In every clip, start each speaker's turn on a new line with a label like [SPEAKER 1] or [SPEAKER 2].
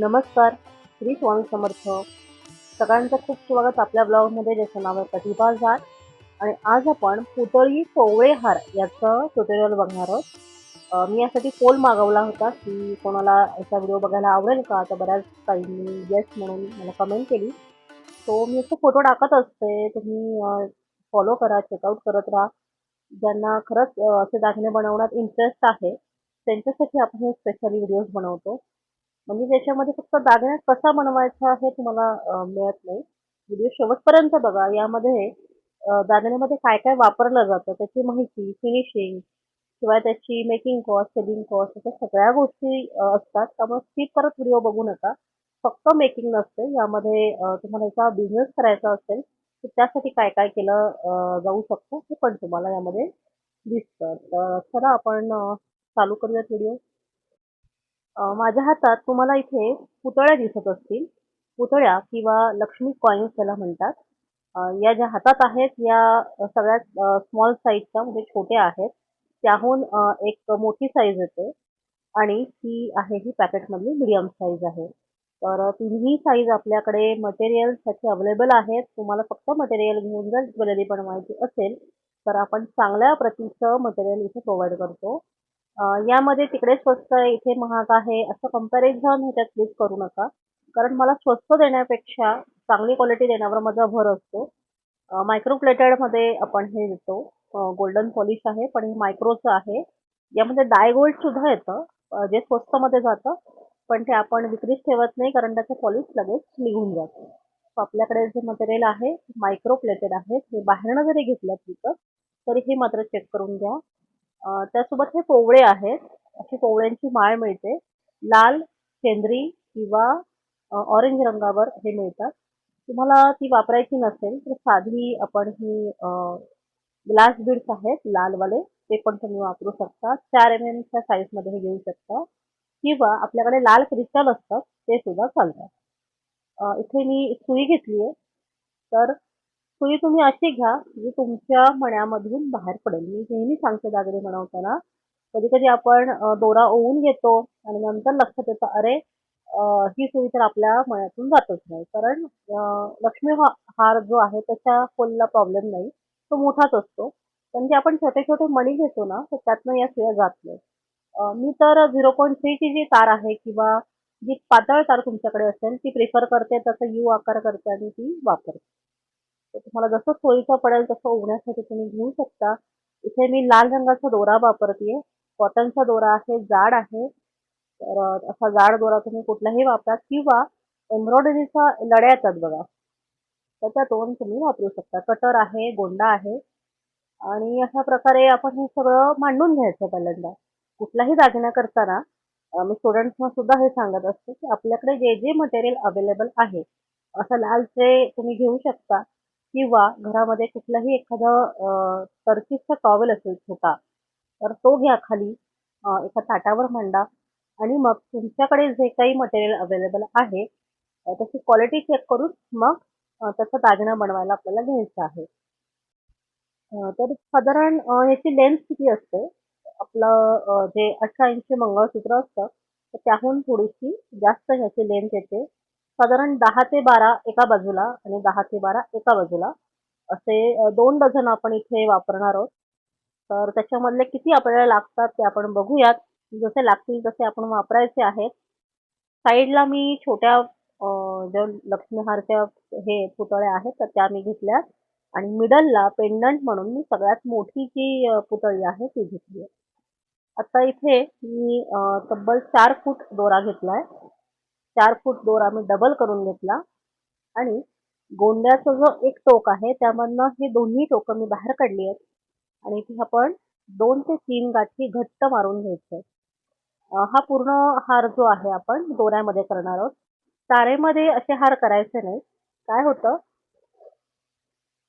[SPEAKER 1] नमस्कार श्री स्वामी समर्थ. सगळ्यांचं खूप स्वागत आपल्या ब्लॉगमध्ये ज्याचं नाव आहे प्रतिभा झाड. आणि आज आपण पुतळी कोवळे हार याचं ट्युटोरियल बघणार आहोत. मी यासाठी पोल मागवला होता की कोणाला याचा व्हिडिओ बघायला आवडेल का तर बऱ्याच काही येस म्हणून मला कमेंट केली. सो मी असं फोटो टाकत असते तुम्ही फॉलो करा चेकआउट करत राहा. ज्यांना खरंच असे दागिने बनवण्यात इंटरेस्ट आहे त्यांच्यासाठी आपण हे स्पेशली व्हिडिओज बनवतो. म्हणजे त्याच्यामध्ये फक्त दागिना कसा बनवायचा हे तुम्हाला मिळत नाही. व्हिडिओ शेवटपर्यंत बघा. यामध्ये दागिन्यामध्ये काय काय वापरलं जातं त्याची माहिती फिनिशिंग किंवा त्याची मेकिंग कॉस्ट सेलिंग कॉस्ट अशा सगळ्या गोष्टी असतात. त्यामुळे स्किप परत व्हिडिओ बघू नका. फक्त मेकिंग नसते. यामध्ये तुम्हाला याचा बिझनेस करायचा असेल तर त्यासाठी काय काय केलं जाऊ शकतं हे पण तुम्हाला यामध्ये दिसतं. तर चला आपण चालू करूयात व्हिडिओ. माझ्या हातात तुम्हाला इथे पुतळ्या दिसत असतील. पुतळ्या किंवा लक्ष्मी कॉईन्स त्याला म्हणतात. या ज्या हातात आहेत या सगळ्यात स्मॉल साईजच्या म्हणजे छोट्या आहेत. त्याहून एक मोठी साईज येते. आणि ही आहे ही पॅकेटमधली मिडियम साईज आहे. तर तिन्ही साईज आपल्याकडे मटेरियलसाठी अवेलेबल आहेत. तुम्हाला फक्त मटेरियल घेऊन जर ज्वेलरी बनवायची असेल तर आपण चांगल्या प्रतीचं मटेरियल इथे प्रोव्हाइड करतो. यामध्ये तिकडे स्वस्त आहे इथे महाग आहे असं कंपॅरिझन ह्याच्यात प्लीज करू नका. कारण मला स्वस्त देण्यापेक्षा चांगली क्वालिटी देण्यावर माझा भर असतो. मायक्रो प्लेटेडमध्ये आपण हे देतो. गोल्डन पॉलिश आहे पण हे मायक्रोचं आहे. यामध्ये डाय गोल्ड सुद्धा येतं जे स्वस्तमध्ये जातं पण ते आपण विक्रीच ठेवत नाही कारण त्याचं पॉलिश लगेच निघून जातं. आपल्याकडे जे मटेरियल आहे मायक्रो प्लेटेड आहे हे बाहेरनं जरी घेतलं तिथं तरी हे मात्र चेक करून घ्या. त्यासोबत हे पोवळे आहेत. अशी पोवळ्यांची माळ मिळते. लाल शेंद्री किंवा ऑरेंज रंगावर हे मिळतात. तुम्हाला ती वापरायची नसेल तर साधी आपण ही ग्लास बीड्स आहेत लालवाले. ते पण तुम्ही वापरू शकता. चार एम एमच्या साईजमध्ये हे घेऊ शकता. किंवा आपल्याकडे लाल क्रिस्टल असतात ते सुद्धा चालतात. इथे मी सुई घेतली आहे तर सुई तुम्ही अशी घ्या जी तुमच्या मण्यामधून बाहेर पडेल. मी नेहमी सांगते दागिने बनवताना कधी कधी आपण दोरा ओवून घेतो आणि नंतर लक्षात येतं अरे ही सुई तर आपल्या मण्यातून जातच नाही. कारण लक्ष्मी हार जो आहे त्याच्या खोलला प्रॉब्लेम नाही. तो मोठाच असतो. पण जे आपण छोटे छोटे मणी घेतो ना तर त्यातनं या सुया जात नाही मी तर झिरो पॉईंट थ्रीची जी तार आहे किंवा जी पातळ तार तुमच्याकडे असेल ती प्रेफर करते तसं यू आकार करते आणि ती वापरते. तर तुम्हाला जसं सोयीचं पडेल तसं उघण्यासाठी तुम्ही घेऊ शकता. इथे मी लाल रंगाचा दोरा वापरते कॉटनचा दोरा आहे जाड आहे. तर असा जाड दोरा तुम्ही कुठलाही वापरा किंवा एम्ब्रॉयडरीचा लड्या येतात बघा. त्याच्यातून तुम्ही वापरू शकता. कटर आहे गोंडा आहे. आणि अशा प्रकारे आपण हे सगळं मांडून घ्यायचं पहिल्यांदा. कुठलाही दागिना करताना मी स्टुडंट्सना सुद्धा हे सांगत असते की आपल्याकडे जे जे मटेरियल अवेलेबल आहे असं लालचे तुम्ही घेऊ शकता. किंवा घरामध्ये कुठलाही एखादं अं, टॉवेल असेल छोटा तर तो घ्या खाली एका ताटावर मांडा आणि मग तुमच्याकडे जे काही मटेरियल अवेलेबल आहे त्याची क्वालिटी चेक करून मग त्याचा दागिना बनवायला आपल्याला घ्यायचा आहे. तर साधारण अं, ह्याची लेंथ किती असते? आपलं जे अठरा इंची मंगळसूत्र असतं तर त्याहून थोडीशी जास्त ह्याची लेंथ येते. साधारण दहा ते बारा एका बाजूला आणि दहा ते बारा एका बाजूला असे दोन डझन आपण इथे वापरणार आहोत. तर त्याच्यामधले किती आपल्याला लागतात ते आपण बघूयात. जसे लागतील तसे आपण वापरायचे आहेत. साईडला मी छोट्या ज्या लक्ष्मीहारच्या हे पुतळ्या आहेत तर त्या मी घेतल्या आणि मिडलला पेंडंट म्हणून मी सगळ्यात मोठी जी पुतळी आहे ती घेतली आहे. आता इथे मी तब्बल चार फूट दोरा घेतलाय. चार फूट दोरा आम्ही डबल करून घेतला. आणि गोंड्याचा जो एक टोक आहे त्यामधनं हे दोन्ही टोकं मी बाहेर काढली आहेत. आणि ती आपण दोन ते तीन गाठी घट्ट मारून घ्यायचे हा पूर्ण हार जो आहे आपण दोऱ्यामध्ये करणार आहोत. तारेमध्ये असे हार करायचे नाही काय होतं?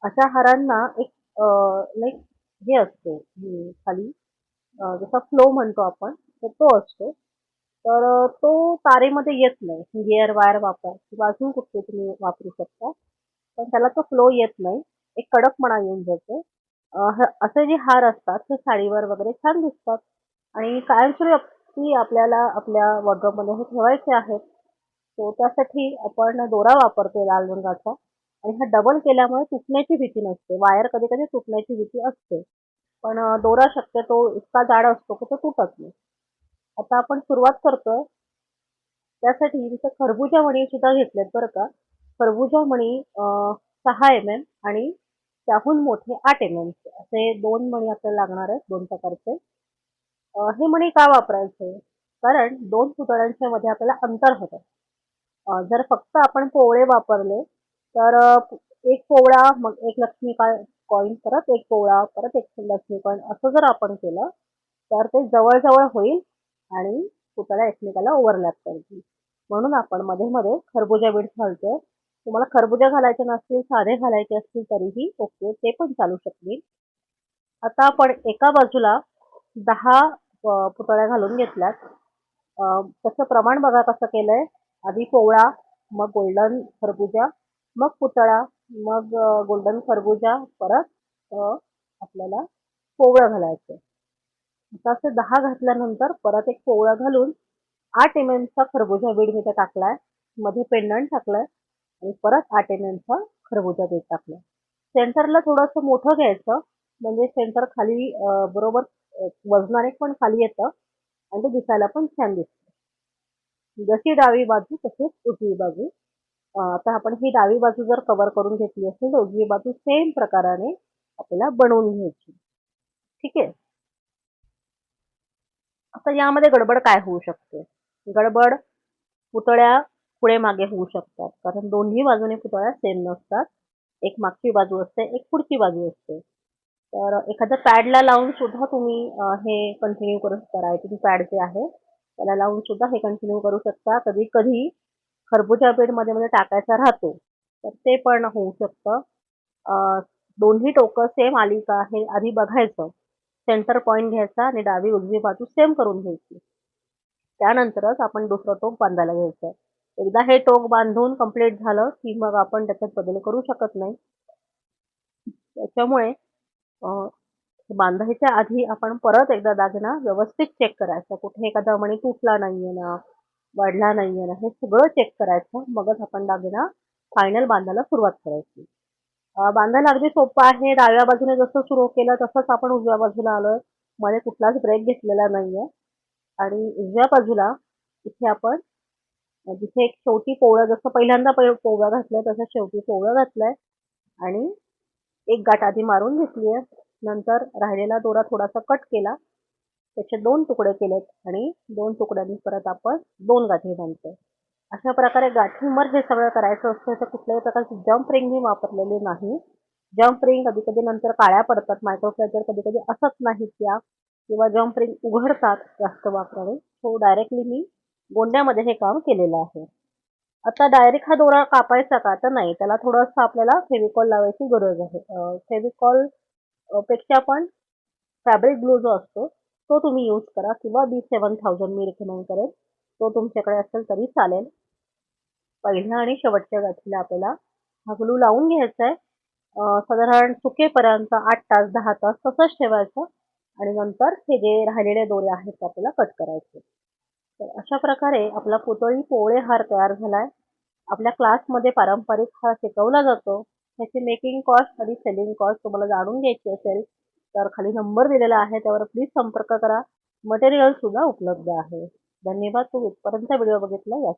[SPEAKER 1] अशा हारांना एक लाईक हे असते खाली जसा फ्लो म्हणतो आपण तर तो असतो. तर तो तारेमध्ये येत नाही. गिअर वायर वापर किंवा अजून कुठले तुम्ही वापरू शकता. पण त्याला तो फ्लो येत नाही. एक कडकपणा येऊन जातो. असे जे हार असतात ते साडीवर वगैरे छान दिसतात. आणि कायमस्वरूपी आपल्याला आपल्या वॉर्ड्रॉपमध्ये हे ठेवायचे आहेत. सो त्यासाठी आपण दोरा वापरतोय लाल रंगाचा. आणि हा डबल केल्यामुळे तुटण्याची भीती नसते. वायर कधी कधी तुटण्याची भीती असते. पण दोरा शक्यतो इतका जाड असतो की तो तुटत नाही. आता आपण सुरुवात करतोय. त्यासाठी इथं खरबुजा मणी सुद्धा घेतलेत बरं का. खरबुजा मणी सहा एम एम आणि त्याहून मोठे आठ एम एम असे दोन मणी आपल्याला लागणार आहेत दोन प्रकारचे. हे मणी का वापरायचे? कारण दोन पुतळ्यांच्या मध्ये आपल्याला अंतर होतं जर फक्त आपण पोवळे वापरले तर एक पोवळा मग एक लक्ष्मी कॉईन परत एक पोवळा परत एक लक्ष्मी कॉईन असं जर आपण केलं तर ते जवळजवळ होईल. आणि पुतळ्या एकमेकाला ओव्हरलॅप करतील. म्हणून आपण मध्ये मध्ये खरबुजा बीड्स घालतोय. तुम्हाला खरबुजा घालायचे नसतील साधे घालायचे असतील तरीही ओके ते पण चालू शकतील. आता आपण एका बाजूला दहा पुतळ्या घालून घेतल्यात. त्याचं प्रमाण बघा कसं केलंय. आधी पोवळा मग गोल्डन खरबुजा मग पुतळा मग गोल्डन खरबुजा परत आपल्याला पोवळं घालायचं आता दहा घातल्यानंतर परत एक पोवळा घालून आठ एम एमचा खरबुजा बीड मी त्या टाकलाय. मध्ये पेंडंट टाकलाय आणि परत आठ एम एमचा खरबुजा बीड टाकलाय. सेंटरला थोडंसं मोठं घ्यायचं म्हणजे सेंटर खाली बरोबर वजनाने पण खाली येतं आणि ते दिसायला पण छान दिसतं. जशी डावी बाजू तशीच उजवी बाजू. आता आपण ही डावी बाजू जर कव्हर करून घेतली असेल तर उजवी बाजू सेम प्रकाराने आपल्याला बनवून घ्यायची. ठीक? आहे आता यामध्ये गडबड काय होऊ शकते? गडबड पुतळ्या पुढे मागे होऊ शकतात. कारण दोन्ही बाजूने पुतळ्या सेम नसतात. एक मागची बाजू असते एक पुढची बाजू असते. तर एखाद्या पॅडला लावून सुद्धा तुम्ही हे कंटिन्यू करू शकता. रायटिंग पॅड जे आहे त्याला लावून सुद्धा हे कंटिन्यू करू शकता. कधी कधी खरबूजा बेडमध्ये मध्ये टाकायचा राहतो तर ते पण होऊ शकतं. दोन्ही टोकं सेम आली का हे आधी बघायचं. सेंटर पॉईंट घ्यायचा आणि डावी उजवी बाजू सेम करून घ्यायची. त्यानंतरच आपण दुसरं टोक बांधायला घ्यायचं. एकदा हे टोक बांधून कंप्लीट झालं की मग आपण त्याच्यात बदल करू शकत नाही. त्याच्यामुळे बांधायच्या आधी आपण परत एकदा दागिना व्यवस्थित चेक करायचा. कुठे एखादा मणी तुटला नाहीये ना वाढला नाहीये ना हे सगळं चेक करायचं. मगच आपण दागिना फायनल बांधायला सुरुवात करायची. बांधायला अगदी सोपं आहे. डाव्या बाजूने जसं सुरू केलं तसंच आपण उजव्या बाजूला आलोय. मध्ये कुठलाच ब्रेक घेतलेला नाहीये. आणि उजव्या बाजूला इथे आपण जिथे एक शेवटी पोवळं जसं पहिल्यांदा पै- पोवळं घातलंय तसं शेवटी पोवळं घातलंय. आणि एक गाठ आधी मारून घेतली आहे नंतर राहिलेला दोरा थोडासा कट केला. त्याचे दोन तुकडे केलेत आणि दोन तुकड्यांनी परत आपण दोन गाठी बांधतोय. अशा प्रकारे गाठींवर हे सगळं करायचं असतं. तर कुठल्याही प्रकारची जम्प रिंग मी वापरलेली नाही. जम्प रिंग कधी कधी नंतर काळ्या पडतात. मायक्रोफ्लेचर कधी कधी असत नाहीत त्या. किंवा जम्प रिंग उघडतात जास्त वापराने. सो डायरेक्टली मी गोंड्यामध्ये हे काम केलेलं आहे. आता डायरेक्ट हा दोरा कापायचा का? तर नाही. त्याला थोडंसं आपल्याला फेविकॉल लावायची गरज आहे. फेविकॉलपेक्षा पण फॅब्रिक ग्लू जो असतो तो तुम्ही यूज करा. किंवा बी सेवन थाउजंड मी रिकमेंड करेन. तो तुमच्याकडे असेल तरी चालेल. पहिल्या आणि शेवटच्या गाठीला आपल्याला हा ग्लू लावून घ्यायचा आहे साधारण सुकेपर्यंत आठ तास दहा तास तसंच ठेवायचं. आणि नंतर हे जे राहिलेले दोरे आहेत ते आपल्याला कट करायचे. तर अशा प्रकारे आपला पुतळी पोवळे हार तयार झालाय. आपल्या क्लासमध्ये पारंपरिक हार शिकवला जातो. त्याची मेकिंग कॉस्ट आणि सेलिंग कॉस्ट तुम्हाला जाणून घ्यायची असेल तर खाली नंबर दिलेला आहे. त्यावर प्लीज संपर्क करा. मटेरियल सुद्धा उपलब्ध आहे. धन्यवाद. तुम्ही इथपर्यंत व्हिडिओ बघितला या